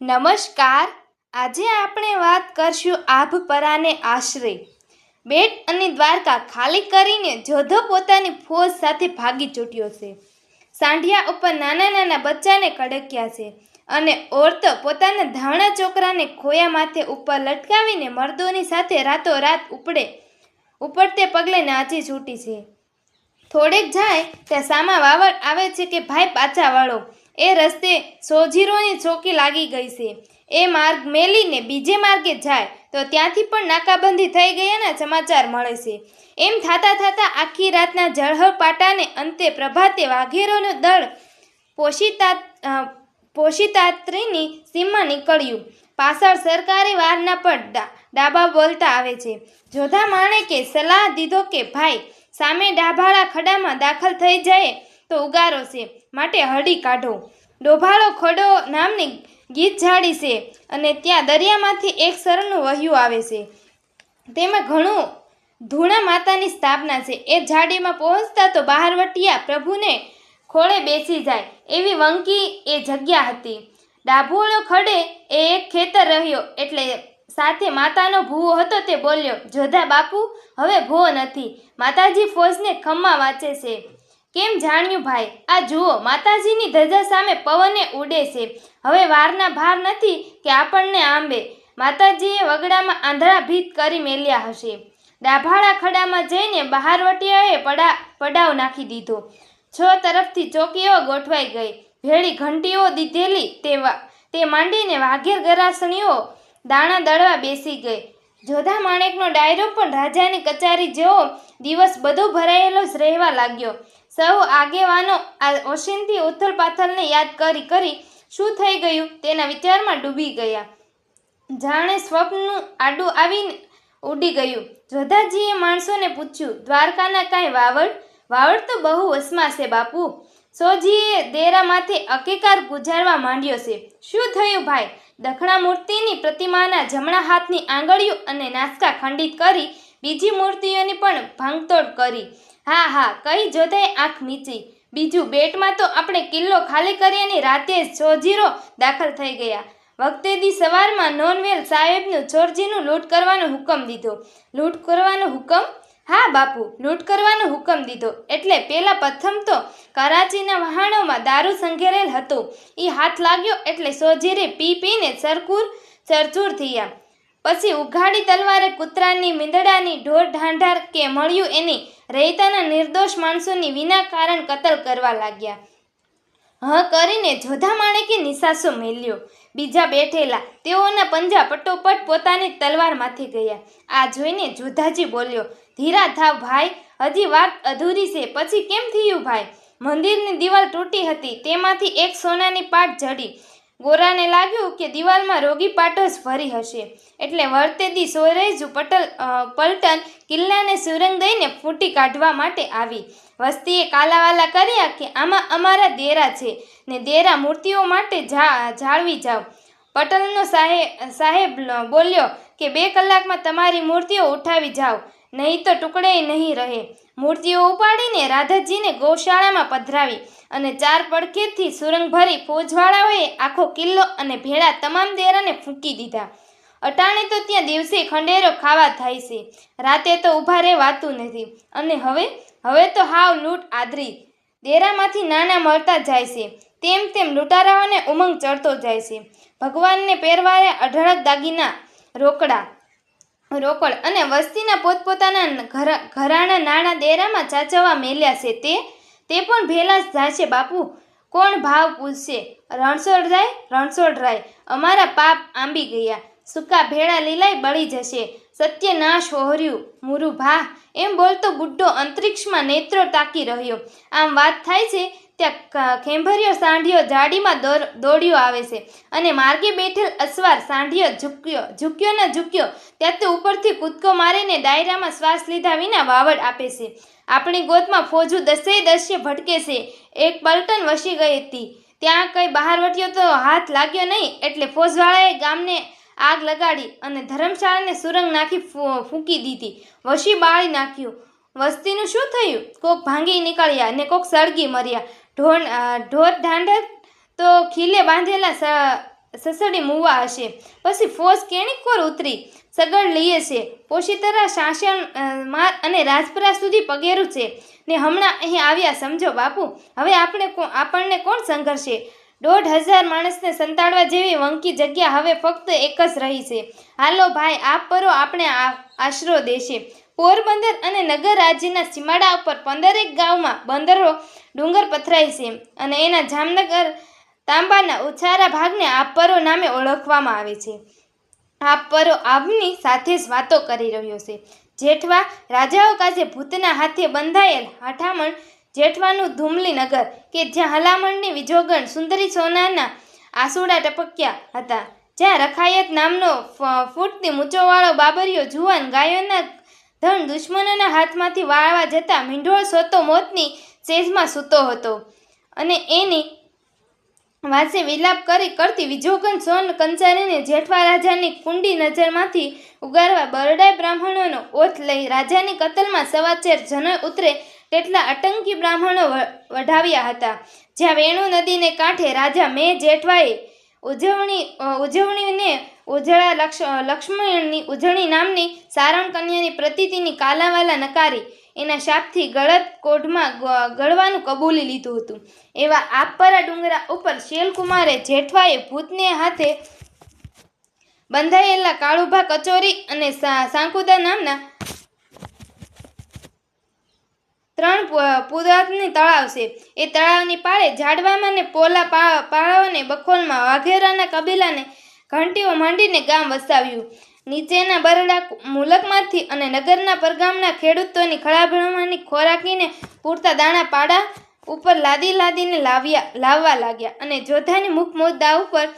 નમસ્કાર. આજે આપણે વાત કરશું આભપરાને આશરે. બેટ અને દ્વારકા ખાલી કરીને જોધો પોતાની ફોજ સાથે ભાગી છૂટ્યો છે. સાંઢિયા ઉપર નાના નાના બચ્ચાને કડક્યા છે અને ઓરતો પોતાના ધાવણા છોકરાને ખોયા માથે ઉપર લટકાવીને મર્દોની સાથે રાતોરાત ઉપડે, ઉપડતે પગલે નાચી છૂટી છે. થોડેક જાય ત્યાં સામા વાવડ આવે છે કે, ભાઈ, પાછા વળો. એ રસ્તે સોજીરોની ચોકી લાગી ગઈ છે. એ માર્ગ મેલીને બીજે માર્ગે જાય તો ત્યાંથી પણ નાકાબંધી થઈ ગયાના સમાચાર મળે છે. એમ થતાં થતાં આખી રાતના જળહપાટાને અંતે પ્રભાતે વાઘેરોનું દળ પોશિતા પોષિતાત્રીની સીમમાં નીકળ્યું. પાછળ સરકારી વારના ડા- ડાબા બોલતા આવે છે. જોધા માણેકે સલાહ દીધો કે ભાઈ, સામે ડાભાળા ખડામાં દાખલ થઈ જાય તો ઉગારો છે. માટે હળી કાઢો. ડોભાળો ખડો નામની ગીત ઝાડી છે અને ત્યાં દરિયામાંથી એક સરનું વહ્યું આવે છે. તેમાં ઘણું ધૂણા માતાની સ્થાપના છે. એ ઝાડીમાં પહોંચતા તો બહારવટિયા પ્રભુને ખોળે બેસી જાય. એવી વંકી એ જગ્યા હતી. ડાભોળો ખડે એ એક ખેતર રહ્યો એટલે સાથે માતાનો ભૂવો હતો તે બોલ્યો, જોધા બાપુ, હવે ભૂવો નથી. માતાજી ફોજને ખમ્મા વાંચે છે. કેમ જાણ્યું ભાઈ? આ જુઓ, માતાજીની ધજા સામે પવને ઉડે છે. હવે વારના ભાર નથી કે આપણને આંબે. માતાજીએ વગડામાં આંધળા ભીત કરી મેલ્યા હશે. ડાભાળા ખડામાં જઈને બહારવટિયાએ પડા, પડાવ નાખી દીધો. છ તરફથી ચોકીઓ ગોઠવાઈ ગઈ. ભેળી ઘંટીઓ દીધેલી, તે વા- તે માંડીને વાઘેર ગરાસણીઓ દાણા દળવા બેસી ગઈ. જોધા માણેકનો ડાયરો પણ રાજાની કચારી જેવો દિવસ બધો ભરાયેલો જ રહેવા લાગ્યો. સૌ આગેવાનો આ ઓશિંતી ઉથલ પાથલને યાદ કરી કરી શું થઈ ગયું તેના વિચારમાં ડૂબી ગયા. જાણે સ્વપ્નનું આડું આવીને ઉડી ગયું. જોધાજીએ માણસોને પૂછ્યું, દ્વારકાના કાંઈ વાવડ? વાવડ તો બહુ વસમાં છે બાપુ. સોજીએ દેરામાંથી અકેકાર ગુજારવા માંડ્યો છે. શું થયું ભાઈ? દક્ષણા મૂર્તિની પ્રતિમાના જમણા હાથની આંગળીઓ અને નાસ્કા ખંડિત કરી બીજી મૂર્તિઓની પણ ભાંગતોડ કરી. હા હા કઈ જોતાંય આંખ મીચી બીજું, બેટમાં તો આપણે કિલ્લો ખાલી કર્યાની રાતે જ સોજીરો દાખલ થઈ ગયા. વખતે દી સવારમાં નોનવેલ સાહેબનું ચોરજીનું લૂંટ કરવાનો હુકમ દીધો. લૂંટ કરવાનો હુકમ? હા, બાપુ, લૂંટ કરવાનો હુકમ દીધો. એટલે પેલા પ્રથમ તો કરાચીના વહાણોમાં દારૂ સંઘેરેલ હતું. એ હાથ લાગ્યો એટલે સોજીરે પી પીને સરકુર, સરચૂર થયા. પછી ઉઘાડી તલવારે કૂતરાની મીંદડાની ઢોર ઢાંઢાર કે મળ્યું એની રૈતાના નિર્દોષ માણસોની વિના કારણ કતલ કરવા લાગ્યા. હ કરીને જોધા માણેકે નિશાસો મેલ્યો. બીજા બેઠેલા તેઓના પંજા પટોપટ પોતાની તલવારમાંથી ગયા. આ જોઈને જોધાજી બોલ્યો, ધીરા થાવ ભાઈ, હજી વાત અધૂરી છે. પછી કેમ થયું ભાઈ? મંદિરની દિવાલ તૂટી હતી. તેમાંથી એક સોનાની પાટ જડી. ગોરાને લાગ્યું કે દિવાલમાં રોગી પાટો જ ભરી હશે. એટલે વર્તેદી સોરેજુ પટલ પલટન કિલ્લાને સુરંગ દઈને ફૂટી કાઢવા માટે આવી. વસ્તીએ કાલાવાલા કર્યા કે આમાં અમારા દેરા છે ને દેરા મૂર્તિઓ માટે જાળવી જાઓ. પટલનો સાહેબ સાહેબ બોલ્યો કે બે કલાકમાં તમારી મૂર્તિઓ ઉઠાવી જાઓ. નહીં તો ટુકડે નહીં રહે. મૂર્તિઓ ઉપાડીને રાધાજીને ગૌશાળામાં પધરાવી અને ચાર પડખેથી સુરંગ ભરી ફોજવાળાઓએ આખો કિલ્લો અને ભેળા તમામ દેરાને ફૂંકી દીધા. અટાણે તો ત્યાં દિવસે ખંડેરો ખાવા થાય છે. રાતે તો ઊભા રહેવાતું નથી. અને હવે? હવે તો હાવ લૂંટ આદરી. દેરામાંથી નાના મળતા જાય છે. તેમ તેમ લૂંટારાઓને ઉમંગ ચડતો જાય છે. ભગવાનને પહેરવાયા અઢળક દાગીના રોકડા. રોકડ અને વસ્તીના પોતપોતાના ઘર, ઘરાણા નાણાં દેરામાં ચાચવવા મેલ્યા છે તે તે પણ ભેલા જ જાય છે, બાપુ. કોણ ભાવ પૂછશે? રણછોડ રાય, રણછોડ અમારા પાપ આંબી ગયા. સૂકા ભેળા લીલાય બળી જશે. સત્યનાશ ઓહર્યું મુરુ ભા, એમ બોલતો બુઢ્ઢો અંતરિક્ષમાં નેત્રો તાકી રહ્યો. આમ વાત થાય છે ત્યાં ખેંભર્યો સાંઢિયો જાડીમાં દોડ્યો આવે છે અને માર્ગે બેઠેલ અસવાર સાંઢિયો ઝૂક્યો ઝૂક્યો ન ઝૂક્યો, ત્યાં તો ઉપરથી કૂદકો મારીને ડાયરામાં શ્વાસ લીધા વિના વાવડ આપે છે. આપણી ગોતમાં ફોજું દસે દસ્ય ભટકે છે. એક પલટન વસી ગઈ હતી. ત્યાં કંઈ બહારવટીયો તો હાથ લાગ્યો નહીં એટલે ફોજવાળાએ ગામને આગ લગાડી અને ધર્મશાળાને સુરંગ નાખી ફૂંકી દીધી. વશી બાળી નાખ્યું. વસ્તીનું શું થયું? કોક ભાંગી નીકળ્યા ને કોક સળગી મર્યા. ઢોર ઢોર ઢાંઢર તો ખીલે બાંધેલા સસડી મુવા હશે. પછી ફોજ કેણીકોર ઉતરી, સગડ લઈએ છે. પોશીતરા શાસન માર અને રાજપરા સુધી પગેરું છે. ને હમણાં અહીં આવ્યા સમજો બાપુ, હવે આપણે આપણને કોણ સંઘર્ષે? દોઢ હજાર માણસને સંતાડવા જેવી વંકી જગ્યા હવે ફક્ત એક જ રહી છે. હાલો ભાઈ, આપ પરો, આપણે આશરો દેશે. પોરબંદર અને નગર રાજ્યના સીમાડા ઉપર પંદરેક ગામમાં બંદરો ડુંગર પથરાય છે અને એના જામનગર તાંબાના ઉછારા ભાગને આપરો નામે ઓળખવામાં આવે છે. આપરો આભની સાથે જ વાતો કરી રહ્યો છે. જેઠવા રાજાઓ કાજે ભૂતના હાથે બંધાયેલ હાઠામણ જેઠવાનું ધુમલી નગર કે જ્યાં હલામણની વિજોગણ સુંદરી સોનાના આસુડા ટપક્યા હતા. જ્યાં રખાયત નામનો ફૂટતી મૂંચોવાળો બાબરિયો જુવાન ગાયોના ધન દુશ્મનોના હાથમાંથી વાળવા જતા મીંઢોળ સોતો મોતની સેજમાં સૂતો હતો. અને એની વાસે વિલાપ કરી કરતી વિજોગન સોન કંચારીને જેઠવા રાજાની કુંડી નજરમાંથી ઉગારવા બરડાઈ બ્રાહ્મણોનો ઓથ લઈ રાજાની કતલમાં સવાચેર જન ઉતરે તેટલા અટંકી બ્રાહ્મણો વઢાવ્યા હતા. જ્યાં વેણુ નદીને કાંઠે રાજા મેં જેઠવાએ ઉજવણી ઉજવણીને ઉજળા લક્ષ લક્ષ્મણની ઉજવણી નામની સારણ કન્યાની પ્રતીતિની કાલાવાલા નકારી એના શાપથી ગળત કોઢમાં ગળવાનું કબૂલી લીધું હતું. એવા આપપરા ડુંગરા ઉપર શેલકુમારે જેઠવાએ ભૂતને હાથે બંધાયેલા કાળુભા કચોરી અને સાંકુદા નામના ત્રણ પુરાતની તળાવ છે. એ તળાવની પાળે ઝાડવામાં ને પોલા પાળાઓને બખોલમાં વાઘેરાના કબીલાને ઘંટીઓ માંડીને ગામ વસાવ્યું. નીચેના બરડા મુલકમાંથી અને નગરના પરગામના ખેડૂતોની ખળાભણવાની ખોરાકીને પૂરતા દાણા પાડા ઉપર લાદી લાદીને લાવ્યા, લાવવા લાગ્યા અને જોધાની મુખ મુદ્દા ઉપર